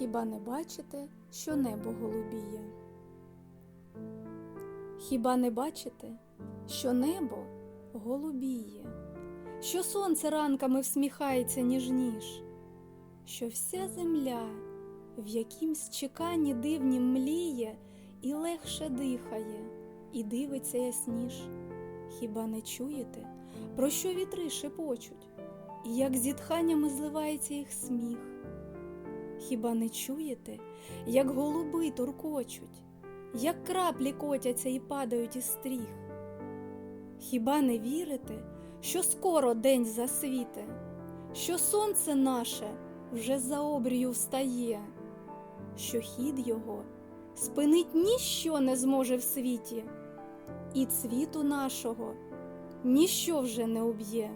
Хіба не бачите, що небо голубіє? Хіба не бачите, що небо голубіє, що сонце ранками всміхається ніжніш, що вся земля в якимсь чеканні дивнім мліє і легше дихає, і дивиться ясніш. Хіба не чуєте, про що вітри шепочуть, і як зітханнями зливається їх сміх? Хіба не чуєте, як голуби туркочуть, як краплі котяться і падають із стріх? Хіба не вірите, що скоро день засвіте, що сонце наше вже за обрію встає, що хід його спинить ніщо не зможе в світі, і цвіту нашого ніщо вже не уб'є.